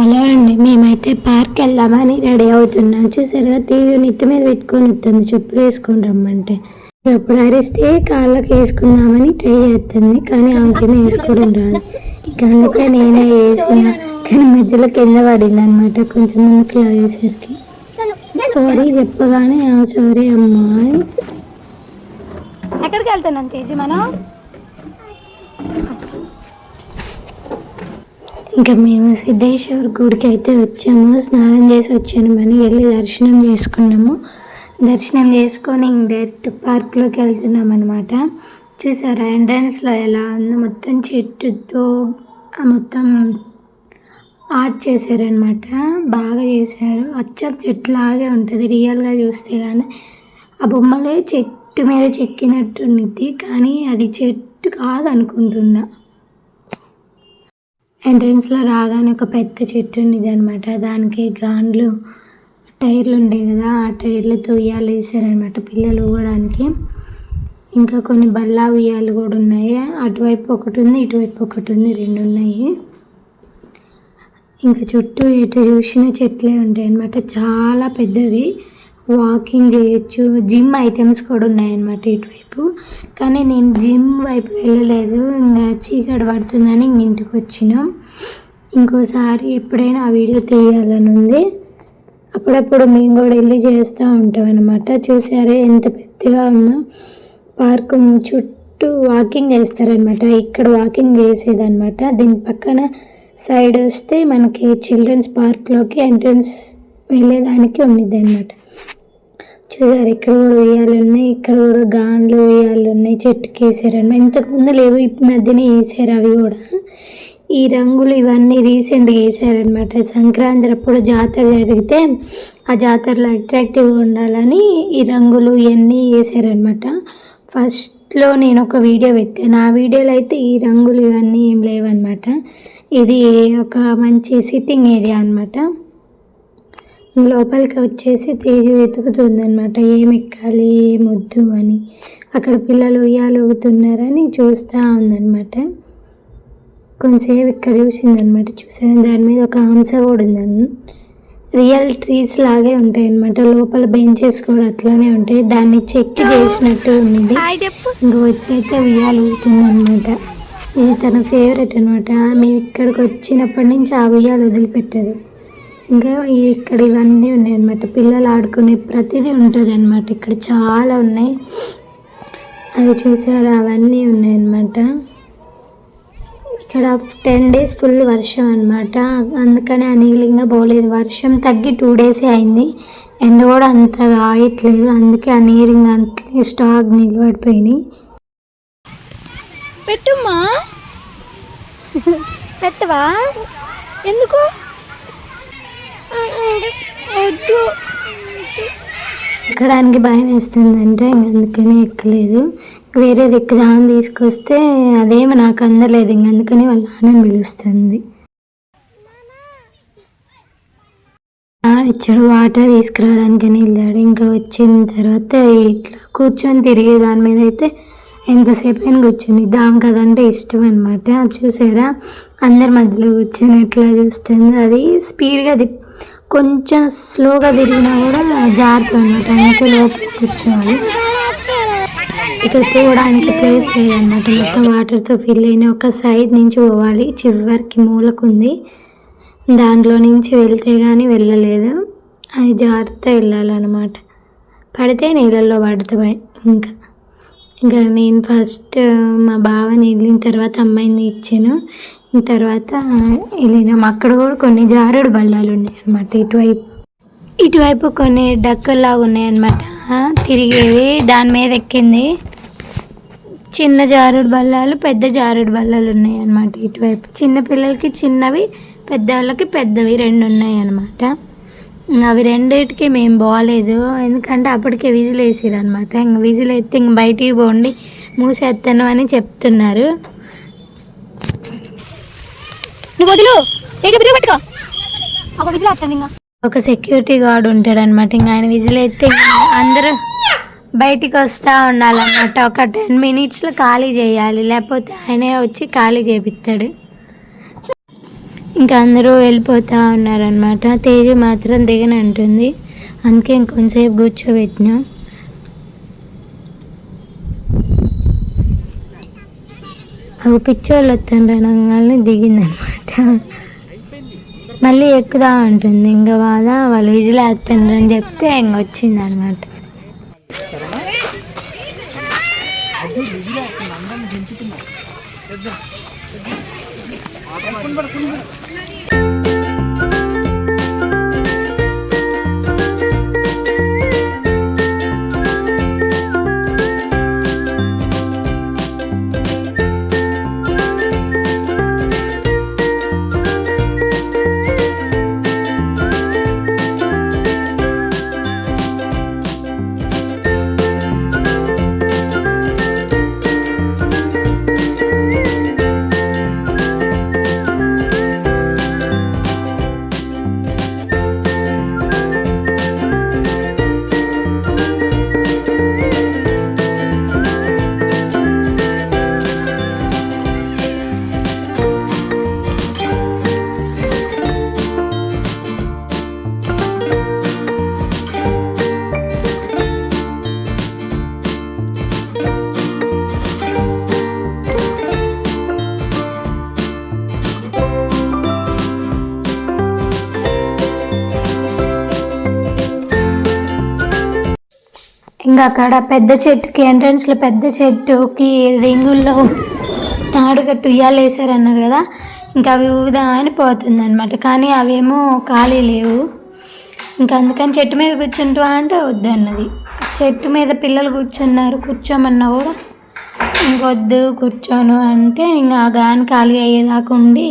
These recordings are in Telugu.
హలో అండి మేమైతే పార్క్ వెళ్దామని రెడీ అవుతున్నాం. చూసారుగా తీరు నెత్తి మీద పెట్టుకొని వస్తుంది. చెప్పులు వేసుకొని రమ్మంటే. ఎప్పుడు అరిస్తే కాళ్ళకి వేసుకుందామని ట్రై చేస్తుంది. కానీ ఆమెకేమో వేసుకోవడం రాదు. ఇక అందుకే నేనే వేసిన కానీ మధ్యలో కింద పడింది అనమాట కొంచెం ముందుకు లాగేసరికి. సారీ చెప్పగానే సారీ అమ్మా ఎక్కడికి వెళ్తున్నాం తేజీ మనం ఇంకా మేము సిద్ధేశ్వర్ గుడికి అయితే వచ్చాము. స్నానం చేసి వచ్చాను అని వెళ్ళి దర్శనం చేసుకున్నాము. దర్శనం చేసుకొని డైరెక్ట్ పార్క్లోకి వెళ్తున్నాం అనమాట చూసారా ఎంట్రన్స్లో ఎలా ఉందో? మొత్తం చెట్టుతో మొత్తం ఆర్ట్ చేశారనమాట బాగా చేశారు. అచ్చం చెట్టులాగే ఉంటుంది. రియల్గా చూస్తే కానీ ఆ బొమ్మలే చెట్టు మీద చెక్కినట్టు ఉంది కానీ అది చెట్టు కాదు అనుకుంటున్నా ఎంట్రన్స్లో రాగానే ఒక పెద్ద చెట్టు ఉండేది అనమాట దానికి గాండ్లు టైర్లు ఉండేవి కదా ఆ టైర్లతో ఉయ్యాలు వేసారనమాట పిల్లలు ఊగడానికి. ఇంకా కొన్ని బల్లా ఉయ్యాలు కూడా ఉన్నాయి. అటువైపు ఒకటి ఉంది ఇటువైపు ఒకటి ఉంది రెండు ఉన్నాయి. ఇంకా చుట్టూ ఎటు చూసిన చెట్లే ఉంటాయి అన్నమాట చాలా పెద్దది. వాకింగ్ చేయొచ్చు. జిమ్ ఐటమ్స్ కూడా ఉన్నాయన్నమాట ఇటువైపు. కానీ నేను జిమ్ వైపు వెళ్ళలేదు. ఇంకా చీకటి పడుతుందని ఇంక ఇంటికి వచ్చినాం. ఇంకోసారి ఎప్పుడైనా ఆ వీడియో తీయాలని ఉంది. అప్పుడప్పుడు మేము కూడా వెళ్ళి చేస్తూ ఉంటాం అనమాట చూసారే ఎంత పెద్దగా ఉందో. పార్క్ చుట్టూ వాకింగ్ చేస్తారనమాట ఇక్కడ వాకింగ్ చేసేదనమాట దీని పక్కన సైడ్ వస్తే మనకి చిల్డ్రన్స్ పార్క్లోకి ఎంట్రన్స్ వెళ్ళేదానికి ఉండిద్ది అనమాట చూసారు ఇక్కడ కూడా ఉయ్యాలు ఉన్నాయి ఇక్కడ కూడా గాండ్లు ఉయ్యాలు ఉన్నాయి చెట్టుకి వేసారన్నమాట ఇంతకుముందు లేవు ఈ మధ్యనే వేసారు అవి కూడా. ఈ రంగులు ఇవన్నీ రీసెంట్గా వేసారనమాట సంక్రాంతి అప్పుడు జాతర జరిగితే ఆ జాతరలో అట్రాక్టివ్గా ఉండాలని ఈ రంగులు ఇవన్నీ వేసారనమాట ఫస్ట్లో నేను ఒక వీడియో పెట్టాను. ఆ వీడియోలో అయితే ఈ రంగులు ఇవన్నీ ఏం లేవన్నమాట. ఇది ఒక మంచి సిట్టింగ్ ఏరియా అనమాట లోపలికి వచ్చేసి తేజు వెతుకుతుంది అనమాట ఏం ఎక్కాలి ఏం వద్దు అని. అక్కడ పిల్లలు ఉయ్యాలు ఊగుతున్నారని చూస్తూ ఉందన్నమాట. కొంతసేపు ఇక్కడ చూసిందనమాట చూసాను దాని మీద ఒక హంస కూడా ఉందని రియల్ ట్రీస్ లాగే ఉంటాయి అనమాట లోపల బెంచెస్ కూడా అట్లానే ఉంటాయి. దాన్ని చెక్కి చేసినట్టు ఉంది. ఇంక వచ్చి అయితే ఉయ్యాలు ఊగుతుంది అనమాట ఇది తన ఫేవరెట్ అనమాట మేము ఇక్కడికి వచ్చినప్పటి నుంచి ఆ ఉయ్యాలు వదిలిపెట్టదు. ఇంకా ఇక్కడ ఇవన్నీ ఉన్నాయి అనమాట పిల్లలు ఆడుకునే ప్రతిదీ ఉంటుంది అనమాట ఇక్కడ చాలా ఉన్నాయి. అది చూసారు? అవన్నీ ఉన్నాయి అనమాట ఇక్కడ టెన్ డేస్ ఫుల్ వర్షం అనమాట అందుకని అనీలింగా పోలేదు. వర్షం తగ్గి టూ డేసే అయింది. ఎండ కూడా అంతగా ఆయట్లేదు అందుకే ఆ నీరింగ్ అంతే స్టాక్ నిలబడిపోయినాయి పెట్టుమ్మా పెట్టవా? ఎందుకు? ఎక్కడానికి భయం వేస్తుందంటే అందుకని ఎక్కలేదు. వేరేది ఎక్కుదామని తీసుకొస్తే అదేమి నాకు అందలేదు. ఇంక అందుకని వాళ్ళ నాన్న పిలుస్తుంది. ఇచ్చాడు వాటర్ తీసుకురావడానికని వెళ్ళాడు. ఇంకా వచ్చిన తర్వాత ఇట్లా కూర్చొని తిరిగే దాని మీద అయితే ఎంతసేపు అయినా కూర్చొని దాం కదంటే ఇష్టం అనమాట చూసారా? అందరి మధ్యలో కూర్చొని ఎట్లా చూస్తుంది? అది స్పీడ్గా తిప్పి కొంచెం స్లోగా తిరిగినా కూడా జారుతుంది. అనమాట అందుకే లోపల కూర్చోవాలి. ఇక్కడ పోవడానికి ప్లేస్ లేదన్నమాట. మొత్తం వాటర్తో ఫిల్ అయిన ఒక సైడ్ నుంచి పోవాలి. చివరికి మూలకుంది. దాంట్లో నుంచి వెళ్తే కానీ వెళ్ళలేదు. అది జాగ్రత్త వెళ్ళాలన్నమాట. పడితే నీళ్ళల్లో పడతాయి ఇంకా. ఇంకా నేను ఫస్ట్ మా బావని వెళ్ళిన తర్వాత అమ్మాయిని ఇచ్చాను. తర్వాత వెళ్ళినాం అక్కడ కూడా కొన్ని జారుడు బల్లాలు ఉన్నాయి అనమాట ఇటువైపు ఇటువైపు కొన్ని డక్కల్లాగా ఉన్నాయన్నమాట తిరిగేవి దాని మీద ఎక్కింది. చిన్న జారుడు బల్లాలు పెద్ద జారుడు బల్లాలు ఉన్నాయి అన్నమాట ఇటువైపు. చిన్న పిల్లలకి చిన్నవి పెద్దవాళ్ళకి పెద్దవి రెండు ఉన్నాయి అన్నమాట. అవి రెండింటికి మేము బాగాలేదు ఎందుకంటే అప్పటికే విజిల్ వేసారు అనమాట ఇంక విజిల్ ఎత్తే ఇంక బయటికి పోండి మూసేస్తాను అని చెప్తున్నారు. నువ్వు వదులు తేజ బిడ్డ పట్టుకో. ఒక విజిల్ వస్తాను ఇంకా ఒక సెక్యూరిటీ గార్డ్ ఉంటాడు అనమాట ఇంకా ఆయన విజిల్ ఎత్తే ఇంక అందరూ బయటికి వస్తూ ఉండాలన్నమాట. ఒక టెన్ మినిట్స్లో ఖాళీ చేయాలి. లేకపోతే ఆయనే వచ్చి ఖాళీ చేపిస్తాడు ఇంకా అందరూ వెళ్ళిపోతూ ఉన్నారనమాట తేజ మాత్రం దిగనంటుంది అందుకే ఇంకొంచెంసేపు కూర్చోబెట్టినాం. అవి పిచ్చోళ్ళు వస్తుండ్రు దిగింది దిగిందనమాట మళ్ళీ ఎక్కుదా ఉంటుంది ఇంకా బాధ వాళ్ళు విజిల్ వేస్తుండ్రు అని చెప్తే ఇంక వచ్చింది అనమాట ఇంకా అక్కడ పెద్ద చెట్టుకి ఎంట్రన్స్లో పెద్ద చెట్టుకి రింగుల్లో తాడుగట్టు ఉయ్యాలేసారు అన్నారు కదా. ఇంకా అవి ఊదా అని పోతుంది అనమాట కానీ అవేమో ఖాళీ లేవు. ఇంకా అందుకని చెట్టు మీద కూర్చుంటా అంటే వద్దన్నది. చెట్టు మీద పిల్లలు కూర్చున్నారు. కూర్చోమన్నా కూడా ఇంకొద్దు కూర్చోను అంటే ఇంకా ఆ గాని ఖాళీ అయ్యేదాకా ఉండి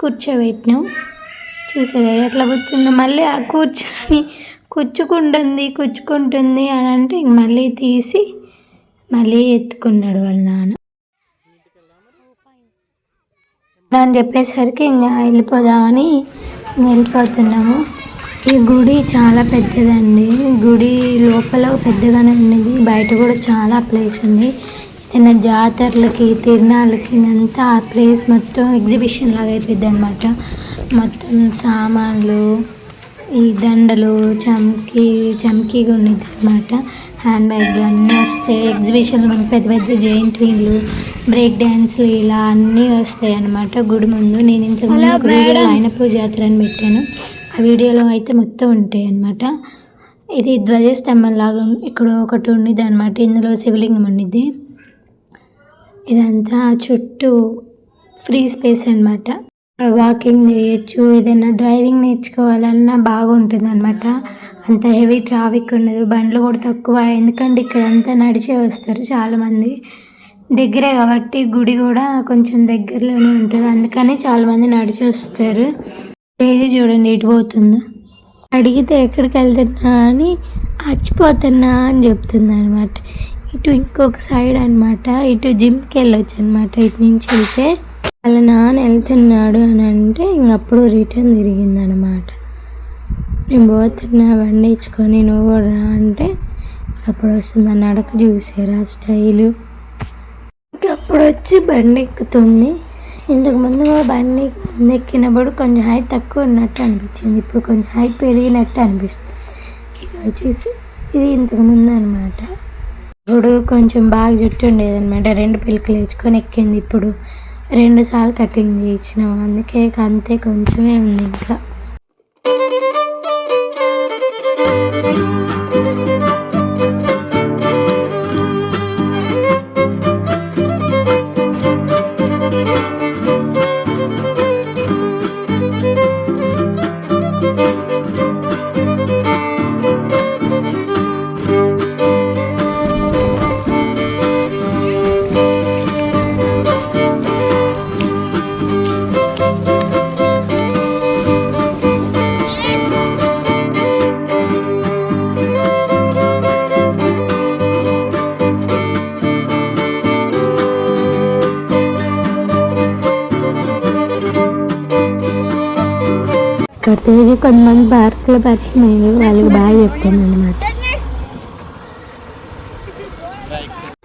కూర్చోబెట్టినాం. చూసారా ఎట్లా కూర్చుందో. మళ్ళీ ఆ కూర్చొని కుచ్చుకుంటుంది కుచ్చుకుంటుంది అని అంటే ఇంక మళ్ళీ తీసి మళ్ళీ ఎత్తుకున్నాడు వాళ్ళ నాన్న. అని చెప్పేసరికి ఇంకా వెళ్ళిపోదామని వెళ్ళిపోతున్నాము. ఈ గుడి చాలా పెద్దదండి. గుడి లోపల పెద్దగానే ఉన్నది. బయట కూడా చాలా ప్లేస్ ఉంది. ఏదైనా జాతరలకి తిరునాళ్ళకి అంతా ఆ ప్లేస్ మొత్తం ఎగ్జిబిషన్ లాగా అయిపోయింది అనమాట మొత్తం సామాన్లు ఈ దండలు చమ్కీ చమ్కీగా ఉన్నది అనమాట హ్యాండ్ బ్యాగ్లు అన్నీ వస్తాయి. ఎగ్జిబిషన్లో మనకి పెద్ద పెద్ద జైంట్ వీళ్ళు బ్రేక్ డ్యాన్స్లు ఇలా అన్నీ వస్తాయి అనమాట గుడి ముందు నేను ఇంతకు ముందు ఒక వీడియో అయినప్పుడు జాతర అని పెట్టాను. ఆ వీడియోలో అయితే మొత్తం ఉంటాయి అనమాట ఇది ధ్వజస్తంభం లాగా ఇక్కడ ఒకటి ఉండిద్ది అనమాట ఇందులో శివలింగం ఉండిద్ది ఇదంతా చుట్టూ ఫ్రీ స్పేస్ అనమాట వాకింగ్ చేయొచ్చు ఏదైనా డ్రైవింగ్ నేర్చుకోవాలన్నా బాగుంటుంది అనమాట అంత హెవీ ట్రాఫిక్ ఉండదు బండ్లు కూడా తక్కువ. ఎందుకంటే ఇక్కడ అంతా నడిచే వస్తారు చాలామంది. దగ్గరే కాబట్టి గుడి కూడా కొంచెం దగ్గరలోనే ఉంటుంది. అందుకని చాలామంది నడిచి వస్తారు. తేజు చూడండి ఇటు పోతుందో. అడిగితే ఎక్కడికి వెళ్తున్నా అని అచ్చిపోతున్నా అని చెప్తుంది అనమాట ఇటు ఇంకొక సైడ్ అనమాట ఇటు జిమ్కి వెళ్ళొచ్చు అనమాట ఇటు నుంచి వెళ్తే వాళ్ళ నాన్న వెళ్తున్నాడు అని అంటే ఇంకప్పుడు రిటర్న్ తిరిగింది అనమాట నేను పోతున్నా బండి ఇచ్చుకొని నువ్వు కూడా రా అంటే అప్పుడు వస్తుంది ఆ నడక చూసారా స్టైలు. అప్పుడు వచ్చి బండి ఎక్కుతుంది. ఇంతకు ముందు బండి ముందు ఎక్కినప్పుడు కొంచెం హైట్ తక్కువ ఉన్నట్టు అనిపించింది. ఇప్పుడు కొంచెం హైట్ పెరిగినట్టు అనిపిస్తుంది. ఇక వచ్చేసి ఇది ఇంతకు ముందు అనమాట ఇప్పుడు కొంచెం బాగా జుట్టు ఉండేది అనమాట రెండు పిలుకులు వేసుకొని ఎక్కింది ఇప్పుడు. రెండు సార్లు కటింగ్ చేయించినాం అందుకే అంతే కొంచెమే ఉంది ఇంకా. ఇక్కడ కొంతమంది పార్కులో పరిచయం అయ్యారు వాళ్ళకి బాగా చెప్తాను అనమాట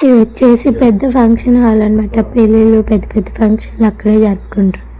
ఇది వచ్చేసి పెద్ద ఫంక్షన్ హాల్ అనమాట పెళ్ళిళ్ళు పెద్ద పెద్ద ఫంక్షన్లు అక్కడే జరుపుకుంటారు.